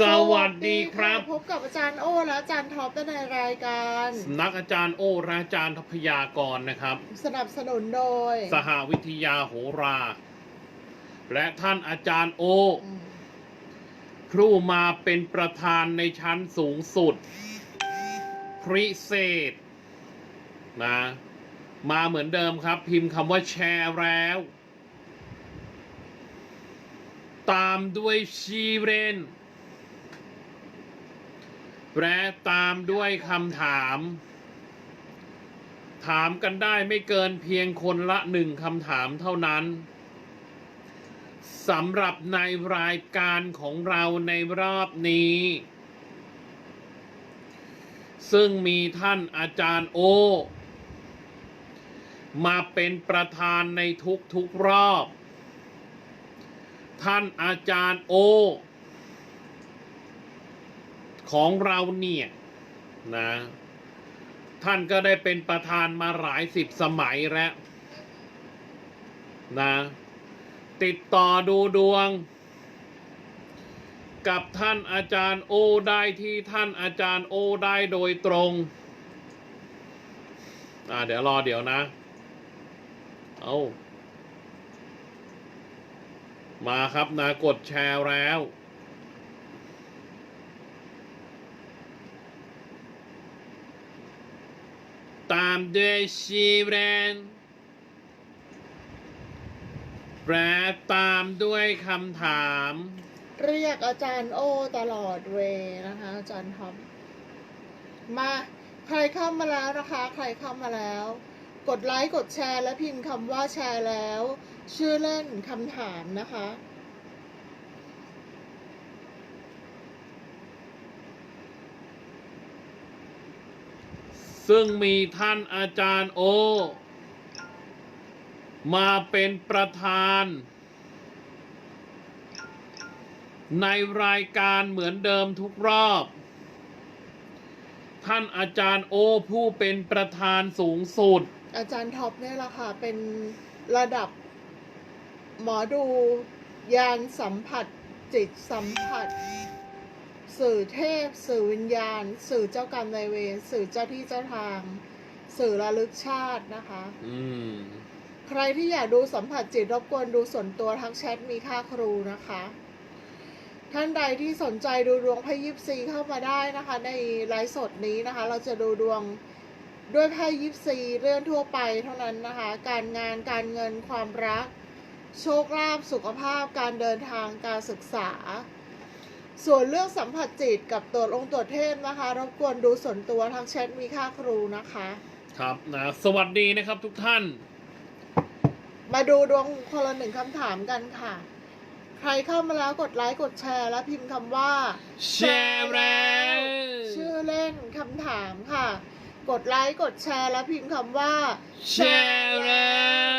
สวัสดีครับ พบกับอาจารย์โอ้และอาจารย์ท็อปในรายการสำนักอาจารย์โอและอาจารย์ทพยากรนะครับ สนับสนุนโดย สหวิทยาโหรา และท่านอาจารย์โออืมผู้มาเป็นประธานในชั้นสูงสุด พิเศษนะมาเหมือนเดิมครับ พิมพ์คำว่าแชร์แล้ว ตามด้วยชีเรน และตามด้วยคำถาม ถามกันได้ไม่เกินเพียงคนละหนึ่งคำถามเท่านั้นสำหรับในรายการของเราในรอบนี้ ซึ่งมีท่านอาจารย์โอ มาเป็นประธานในทุกๆรอบ ท่านอาจารย์โอ ของเราเนี่ยนะ ท่านก็ได้เป็นประธานมาหลายสิบสมัยแล้วนะ ติดต่อดูดวง กับท่านอาจารย์โอได้ที่ท่านอาจารย์โอได้โดยตรง อ่าเดี๋ยวรอเดี๋ยวนะ เอามาครับนะกดแชร์แล้ว ตามด้วยชีเรนแปลตามด้วยคำถาม เรียกอาจารย์โอตลอดเวนะคะ อาจารย์ทอปมาใครเข้ามาแล้วนะคะ ใครเข้ามาแล้ว กดไลค์กดแชร์และพิมพ์คำว่าแชร์แล้ว ชื่อเล่นคำถามนะคะ ซึ่งมีท่านอาจารย์โอ มาเป็นประธาน ในรายการเหมือนเดิมทุกรอบ ท่านอาจารย์โอผู้เป็นประธานสูงสุด อาจารย์ท็อปเนี่ยแหละค่ะ เป็นระดับหมอดูยานสัมผัสจิตสัมผัส สื่อเทพ สื่อวิญญาณ สื่อเจ้ากรรมนายเวรสื่อเจ้าที่เจ้าทาง สื่อระลึกชาตินะคะ อืม ใครที่อยากดูสัมผัสจิตรบกวนดูส่วนตัวทักแชทมีค่าครูนะคะ ท่านใดที่สนใจดูดวงไพ่ยิปซีเข้ามาได้นะคะ ในไลฟ์สดนี้นะคะ เราจะดูดวงด้วยไพ่ยิปซีเรื่องทั่วไปเท่านั้นนะคะ การงานการเงินความรัก โชคลาภสุขภาพการเดินทางการศึกษา ส่วนเรื่องสัมผัสจิตกับตรวจองค์ตรวจเทพนะคะรบกวนดูส่วนตัวทางแชทมีค่าครูนะคะ ครับนะสวัสดีนะครับทุกท่าน มาดูดวงคนละหนึ่งคำถามกันค่ะ ใครเข้ามาแล้วกดไลค์กดแชร์และพิมพ์คำว่า แชร์แล้วชื่อเล่นคำถามค่ะ กดไลค์กดแชร์และพิมพ์คำว่า แชร์แล้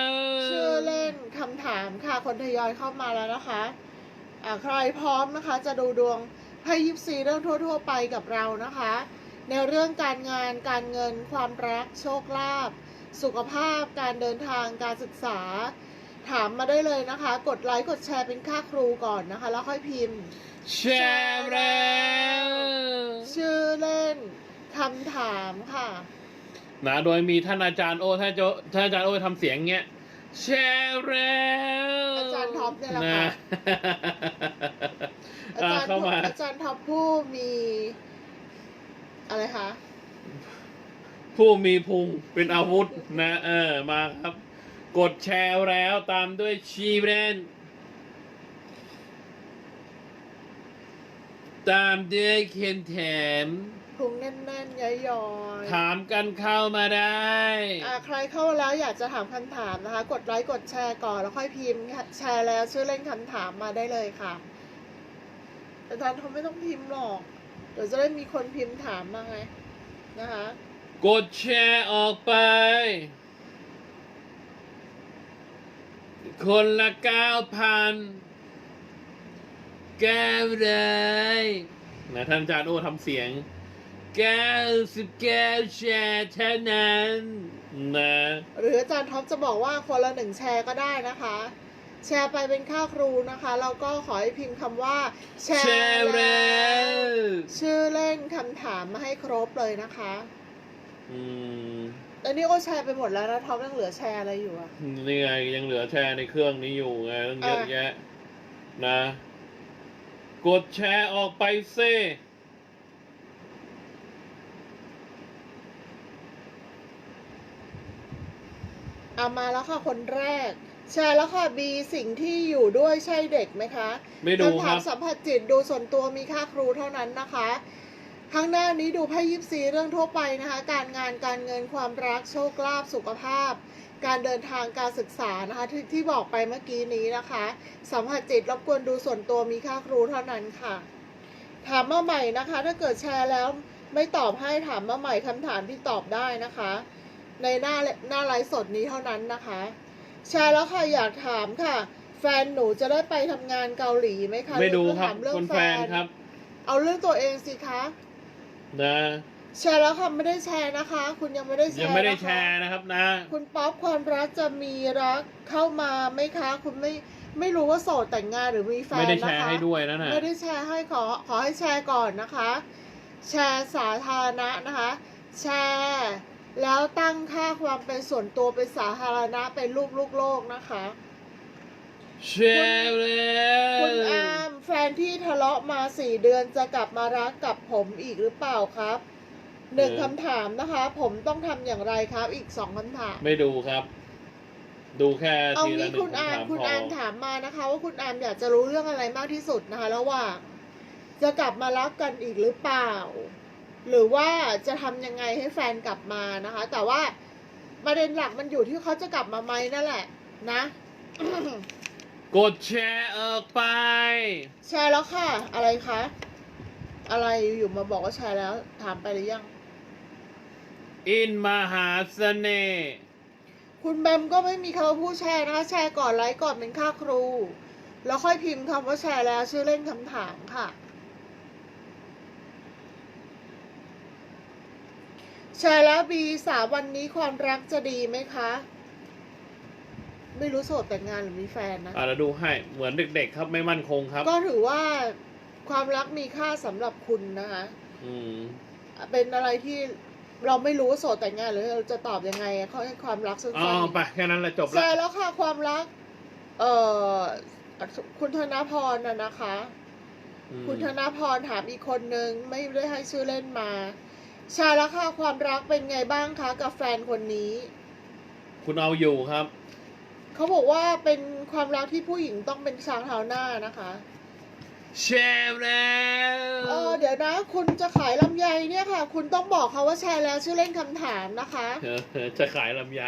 วชื่อเล่นคำถามค่ะคนทยอยเข้ามาแล้วนะคะอ่า ใครพร้อมนะคะจะดูดวงไพ่ยิปซีเรื่องทั่ว ๆ ไปกับเรานะคะ ในเรื่องการงานการเงิน ความรัก โชคลาภสุขภาพ การเดินทางการศึกษา ถามมาได้เลยนะคะ กดไลค์กดแชร์เป็นค่าครูก่อนนะคะ แล้วค่อยพิมพ์ แชร์แล้วชื่อเล่นคำถามค่ะ นะโดยมีท่านอาจารย์โอท่านอาจารย์ท่านอาจารย์โอทำเสียงเงี้ย แชร์แล้วอาจารย์ท็อปเนี่ยแหละนะค่ะ อาอะจารย์เข้ามา อาจารย์ท็อปผู้มี อะไรคะ ผู้มีพุงเป็นอาวุธนะ เออมาครับ กดแชร์แล้วตามด้วยชีเรนตามด้วยเคนแถม พุงแน่นๆย้อยๆถามกันเข้ามาได้อ่าใครเข้ามาแล้วอยากจะถามคำถามนะคะ กดไลค์กดแชร์ก่อนแล้วค่อยพิมพ์ แชร์แล้วชื่อเล่นคำถามมาได้เลยค่ะอาจารย์เขาไม่ต้องพิมพ์หรอก เดี๋ยวจะได้มีคนพิมพ์ถามมาไงนะคะ กดแชร์ออกไป คนละเก้าพันแก้วเลยนะท่านอาจารย์โอ้ทำเสียง เก้าสิบแก้วแชร์เท่านั้นนะหรืออาจารย์ท็อปจะบอกว่าคนละหนึ่งแชร์ก็ได้นะคะ แชร์ไปเป็นค่าครูนะคะแล้วก็ขอให้พิมพ์คำว่า แชแชร์ร์แล้แล้วคำถามมาให้ครบเลยนะคะอืมแล้วนี่ก็แชร์ไปหมดแล้วนะท็อปยังเหลือแชร์อะไรอยู่อะนี่ไงยังเหลือแชร์ในเครื่องนี้อยู่ไงตั้งเยอะอะแยะนะ กดแชร์ออกไปเซ่ เอามาแล้วค่ะคนแรก แชร์แล้วค่ะบีสิ่งที่อยู่ด้วยใช่เด็กไหมคะไม่ดูคำคถารัมบสัมผัสจิตดูส่วนตัวมีค่าครูเท่านั้นนะคะ ข้างหน้านี้ดูไพ่ยิปซีเรื่องทั่วไปนะคะ การงานการเงินความรักโชคลาภสุขภาพ การเดินทางการศึกษานะคะที่ที่บอกไปเมื่อกี้นี้นะคะ สัมผัสจิตรบกวนดูส่วนตัวมีค่าครูเท่านั้นค่ะ ถามมาใหม่นะคะ ถ้าเกิดแชร์แล้วไม่ตอบให้ถามมาใหม่คำถามที่ตอบได้นะคะ ในหน้าหน้าไลฟ์สดนี้เท่านั้นนะคะ แชร์แล้วค่ะอยากถามค่ะ แฟนหนูจะได้ไปทำงานเกาหลีไหมคะไม่ดูหอครับถามเรื่องคุณแฟนครับเอาเรื่องตัวเองสิคะ นะแชร์แล้วค่ะไม่ได้แชร์นะคะ คุณยังไม่ได้แชร์ยังไม่ได้นะคะ แชร์นะครับนะ คุณป๊อปความรักจะมีรักเข้ามาไหมคะ คุณไม่ไม่รู้ว่าโสดแต่งงานหรือมีแฟนไม่ได้นะคะแชร์ให้ด้วยนะน่ะไม่ได้แชร์ให้ขอขอให้แชร์ก่อนนะคะ แชร์สาธารณะนะคะ แชร์ แล้วตั้งค่าความเป็นส่วนตัวเป็นสาธารณะเป็นรูปลูกโลกนะคะแชร์แล้วคุณอามแฟนที่ทะเลาะมาสี่เดือนจะกลับมารักกับผมอีกหรือเปล่าครับหนึ่งคำถามนะคะ ผมต้องทำอย่างไรครับ อีกสองคำถาม ไม่ดูครับ ดูแค่เอาทีละงี้หนึ่คุงณอามคำถามคุณพออามถามมานะคะ ว่าคุณอามอยากจะรู้เรื่องอะไรมากที่สุดนะคะ ระหว่างจะกลับมารักกันอีกหรือเปล่า หรือว่าจะทำยังไงให้แฟนกลับมานะคะ แต่ว่าประเด็นหลักมันอยู่ที่เขาจะกลับมาไหมนั่นแหละ นะ กดแชร์ออกไป แชร์แล้วค่ะ อะไรคะ อะไรอยู่มาบอกว่าแชร์แล้ว ถามไปหรือยัง อินมหาเสน่ห์คุณแบมก็ไม่มีคำว่าผู้แชร์นะคะ แชร์ก่อนไลค์ก่อนเป็นค่าครู แล้วค่อยพิมพ์คำว่าแชร์แล้วชื่อเล่นคำถามค่ะ แชร์แล้วบีสามวันนี้ความรักจะดีไหมคะ ไม่รู้โสดแต่งงานหรือมีแฟนนะ อะเราดูให้เหมือนเด็ก ๆ ครับไม่มั่นคงครับ ก็ถือว่าความรักมีค่าสำหรับคุณนะคะ อืม เป็นอะไรที่เราไม่รู้ว่าโสดแต่งงานหรือเราจะตอบยังไงอะเขาให้ความรักสั้นอ๋อๆไปแค่นั้นแหละจบใช่แล้วแล้วค่ะความรัก เอ่อคุณธนพรน่ะนะคะ อืมคุณธนพรถามอีกคนนึง ไม่ได้ให้ชื่อเล่นมาใช่แล้วค่ะความรักเป็นไงบ้างคะกับแฟนคนนี้ คุณเอาอยู่ครับ เขาบอกว่าเป็นความรักที่ผู้หญิงต้องเป็นช้างเท้าหน้านะคะแชร์แล้วเออเดี๋ยวนะ คุณจะขายลำไยเนี่ยค่ะ คุณต้องบอกเขาว่าแชร์แล้วชื่อเล่นคำถามนะคะเออจะขายลำไย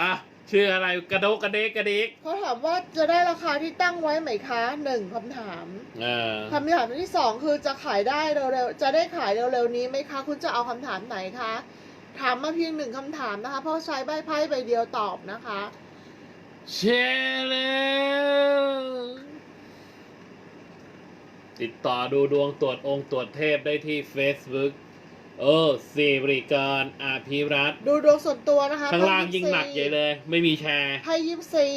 อะ ชื่ออะไรกระโดกกระเดกกระดิกเขาถามว่าจะได้ราคาที่ตั้งไว้ไหมคะหนึ่งคำถามเออคำถามที่สองคือจะขายได้เร็วๆจะได้ขายเร็วๆนี้ไหมคะ คุณจะเอาคำถามไหนคะถามมาเพียงหนึ่งคำถามนะคะ เพราะใช้ใบไพ่ใบเดียวตอบนะคะแชร์แล้วติดต่อดูดวงตรวจองค์ตรวจเทพได้ที่ Facebook เออสิริการอาภิรัตน์ดูดวงส่วนตัวนะคะข้างล่างไพ่ยิ่งหนักใหญ่เลย ไม่มีแชร์ไพ่ยิปซี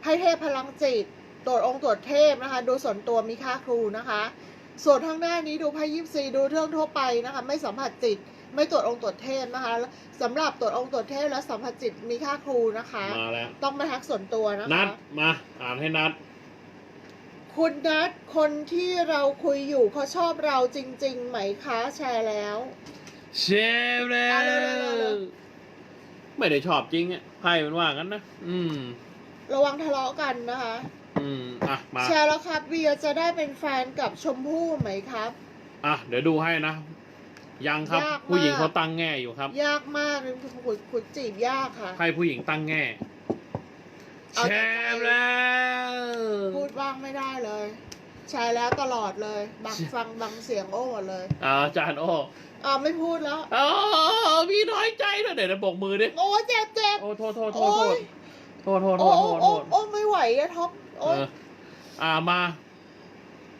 ไพ่เทพพลังจิต ตรวจองค์ตรวจเทพนะคะ ดูส่วนตัวมีค่าครูนะคะ ส่วนข้างหน้านี้ดูไพ่ยิปซีดูเรื่องทั่วไปนะคะ ไม่สัมผัสจิต ไม่ตรวจองค์ตรวจเทพนะคะสำหรับตรวจองค์ตรวจเทพและสัมผัสจิตมีค่าครูนะคะ มาแล้ว ต้องมาทักส่วนตัวนะคะนัดมาอ่านให้นัด คุณนัดคนที่เราคุยอยู่เขาชอบเราจริง ๆ ไหมคะแชร์แล้วแชร์แล้อะเร็ววๆเร็ว ไม่ได้ชอบจริงอะไพ่มันว่างั้นนะ อืม ระวังทะเลาะกันนะคะ อืม อะ มา แชร์แล้วครับเบียร์จะได้เป็นแฟนกับชมพู่ไหมครับ อะ เดี๋ยวดูให้นะ ยังครับ ยากมาก ผู้หญิงเขาตั้งแง่อยู่ครับยากมากเลยคุณคุณจีบยากค่ะ ไพ่ผู้หญิงตั้งแง่ เอาแชแต่ใจร์แล้ว พูดบ้างไม่ได้เลยแชร์แล้วตลอดเลยบังฟังบังเสียงโอ้หมดเลยอ่าอาจารย์โอ้อ่าไม่พูดแล้ว อ๋อมีน้อยใจด้วยเดี๋ยวนะบอกมือดิ โอ้เจ็บเจ็บ โอ้โทษโทษโทโอ้ษโทษยโทษโทษโทโอ้ษโทโอ้ษโทโอ้ษโอ้ไม่ไหวอะท็อปโอ้เอออ่ามา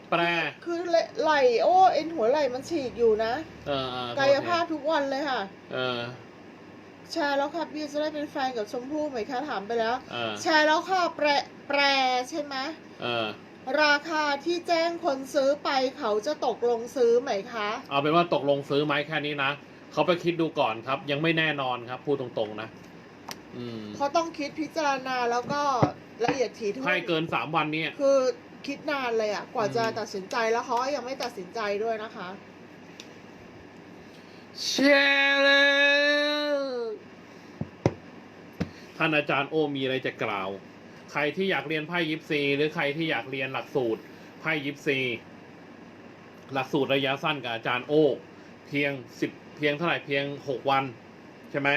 แปลคือไหลโอ้เอ็นหัวไหล่มันฉีกอยู่นะ เออเออกายภาพทุกวันเลยค่ะ เออ แชร์แล้วค่ะพี่จะได้เป็นแฟนกับชมพู่ไหมคะถามไปแล้ว เออแชร์แล้วค่ะแปรแปรใช่ไหมเออราคาที่แจ้งคนซื้อไปเขาจะตกลงซื้อไหมคะ เอาเป็นว่าตกลงซื้อไหมแค่นี้นะเขาไปคิดดูก่อนครับ ยังไม่แน่นอนครับ พูดตรงๆนะ อืมเขาต้องคิดพิจารณาแล้วก็ละเอียดถี่ถ้วให้นเกินสามวันเนี่ย คือคิดนานเลยอะกว่าจะอืม ตัดสินใจแล้วเขาก็ยังไม่ตัดสินใจด้วยนะคะแชร์เลยท่านอาจารย์โอมีอะไรจะกล่าว ใครที่อยากเรียนไพ่ยิปซีหรือใครที่อยากเรียนหลักสูตรไพ่ยิปซีหลักสูตรระยะสั้นกับอาจารย์โอ เพียงสิบเพียงเท่าไหร่เพียงหกวันใช่ไหม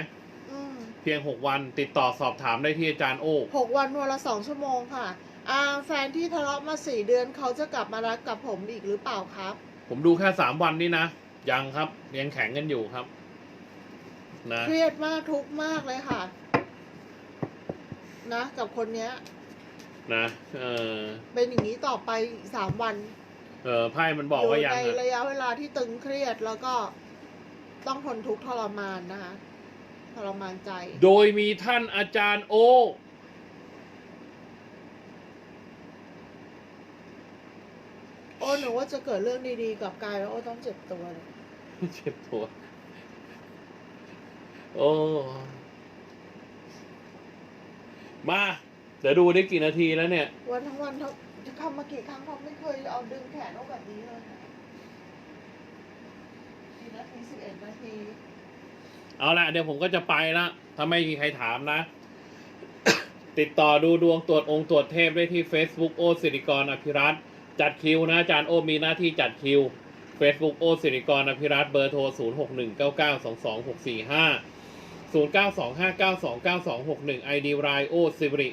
อืมเพียงหกวัน ติดต่อสอบถามได้ที่อาจารย์โอ หกวันวันละสองชั่วโมงค่ะอ่าแฟนที่ทะเลาะมาสี่เดือนเขาจะกลับมารักกับผมอีกหรือเปล่าครับ ผมดูแค่สามวันนี่นะ ยังครับยังแข็งกันอยู่ครับ นะ เครียดมากทุกข์มากเลยค่ะ นะ กับคนเนี้ย นะเออเป็นอย่างนี้ต่อไปอีกสามวันเออไพ่มันบอกยู่ว่ายังในอะระยะเวลาที่ตึงเครียดแล้วก็ต้องทนทุกข์ทรมานนะคะทรมานใจ โดยมีท่านอาจารย์โอ โอ้หนูว่าจะเกิดเรื่องดีๆ กับกายแล้วโอ้ต้องเจ็บตัวเลยเจ็บตัว โอ้ มา เดี๋ยวดูได้กี่นาทีแล้วเนี่ย วันทั้งวันเขาทำมากี่ครั้งเขาไม่เคยเอาดึงแขนเอาแบบนี้เลยนะกี่นาทีสิบเอ็ดนาทีเอาละเดี๋ยวผมก็จะไปละถ้าไม่มีใครถามนะ ติดต่อดูดวงตรวจองค์ตรวจเทพได้ที่ Facebook โอสิริกรอภิรัตน์จัดคิวนะอาจารย์โอมีหน้าที่จัดคิว Facebook โอสิริกรอภิรัตน์เบอร์โทร 0 0 9 2 5 9 2 9 2 6 1 ID รายโอสิริ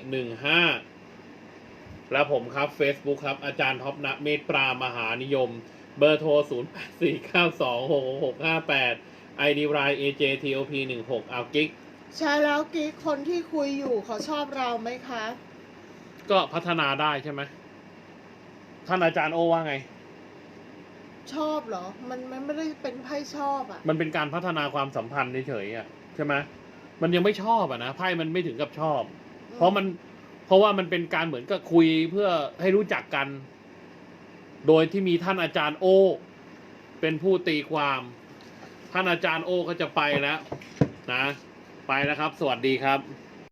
15 และผมครับ Facebook ครับ อาจารย์ท็อปนะเมตปรามหานิยม เบอร์โทร 0 8 4 9 2 6 6 5 8 ID ราย AJTOP 16เอากิ๊กใช่แล้วกิ๊กคนที่คุยอยู่เขาชอบเราไหมคะ ก็พัฒนาได้ใช่ไหมท่านอาจารย์โอว่าไง ชอบเหรอ มันมันไม่ได้เป็นไพ่ชอบอะมันเป็นการพัฒนาความสัมพันธ์เฉยๆอะ ใช่ไหมมันยังไม่ชอบอะนะไพ่มันไม่ถึงกับชอบ เพราะมันเพราะว่ามันเป็นการเหมือนกับคุยเพื่อให้รู้จักกัน โดยที่มีท่านอาจารย์โอ เป็นผู้ตีความ ท่านอาจารย์โอก็จะไปแล้ว นะ ไปแล้วครับ สวัสดีครับ